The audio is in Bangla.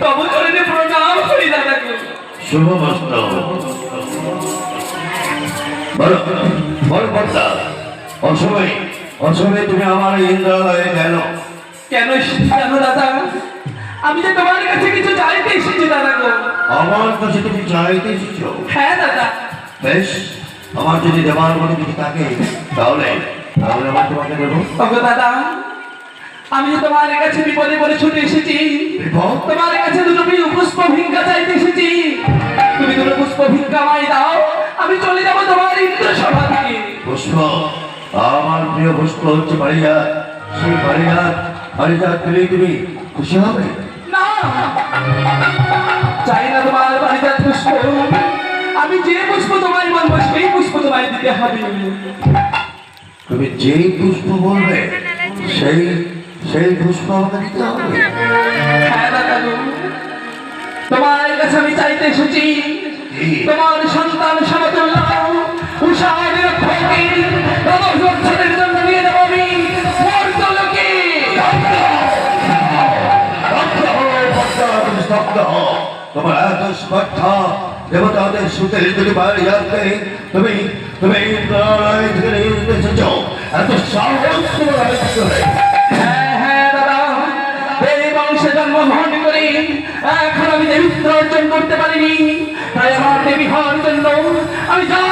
তব চরণে প্রণাম করি দাদা গো। শুভ মস্ত অসময় অসময়ে তুমি আমার ইন্দ্রালয়ে কেন কেন জানো দাদা আমি যে তোমার কাছে কিছু চাইতে এসেছি দাদা গো আমার কাছে তুমি চাইতে এসেছ হ্যাঁ দাদা বেশ আমার যদি দেওয়ার মতো কিছু থাকে, তাহলে তাহলে আমার তোমাকে দেবো দাদা আমি যে তোমার কাছে বিপদে পড়ে ছুটে এসেছি? তোমার কাছে দুটো পুষ্প ভিক্ষা চাইতে এসেছি। তুমি দুটো পুষ্প ভিক্ষা মাই দাও আমি চলে যাব তোমার ইন্দ্র সভা থেকে। পুষ্প আমার প্রিয় পুষ্প হচ্ছে বাড়িয়া সেই বাড়িয়া বাড়িটা পেলে তুমি খুশি হবে? না। চাই না তোমার বাড়িতে পুষ্প। আমি যে পুষ্প তোমায় বলব সেই পুষ্প তোমায় দিতে হবে। তুমি যেই পুষ্প বলবে সেই সেই পুষ্প হ্যাঁ। তোমার কাছে আমি চাইতে এসেছি? তোমার সন্তান সমতুল্য উষার জন্য নিয়ে আমি হও। তোমার এত স্পর্ধা দেবতাদের সুতের যদি তুমি তুমি এত সাহস তোমার পারিনি তাই আমার দেবী হওয়ার জন্য আমি যা